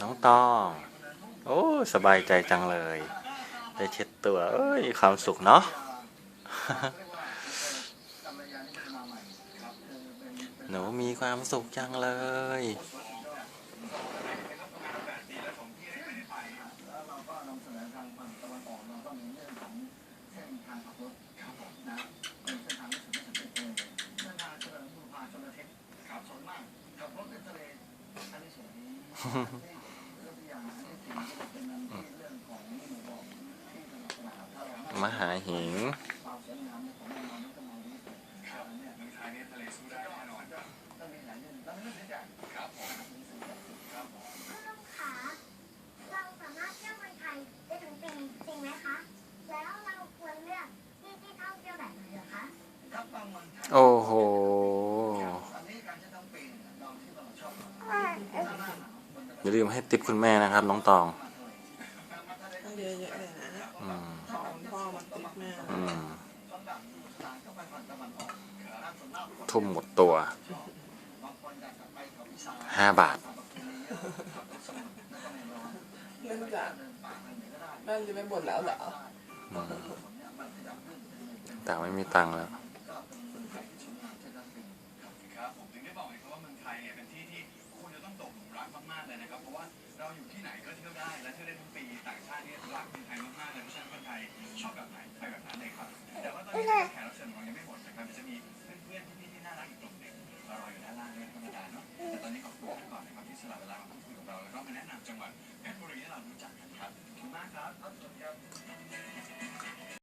น้องตองโอ้สบายใจจังเลย ได้เช็ดตัว เอ้ยความสุขเนาะหนูมีความสุขจังเลย มหาหิง โอ้โห อย่าลืมให้ติปคุณแม่นะครับ น้องตองต้องเยอะๆเลยนะอืมของพ่อมาติดแม่อืมทุ่มหมดตัวห้าบาทเนื่องจากแม่จะไม่บ่นแล้วเหรออืมแต่ไม่มีตังค์แล้ว ตกหลงรักมากๆเลยนะครับ เพราะว่าเราอยู่ที่ไหนก็เที่ยวได้ และเที่ยวได้ทั้งปีต่างชาติเนี่ยรักคนไทยมากๆเลยเพราะฉะนั้นคนไทยชอบแบบไหนไปแบบนั้นเลยครับ แต่ว่าตอนนี้แขกรับเชิญของเรายังไม่หมดนะครับจะมีเพื่อนๆที่ที่น่ารักอีกกลุ่มหนึ่งรออยู่ด้านล่างด้วยธรรมดาเนาะแต่ตอนนี้ขอบคุณก่อนนะครับที่สละเวลามาพูดคุยกับเราแล้วก็มาแนะนำจังหวัดเพชรบุรีให้เรารู้จักกันครับขอบคุณมากครับ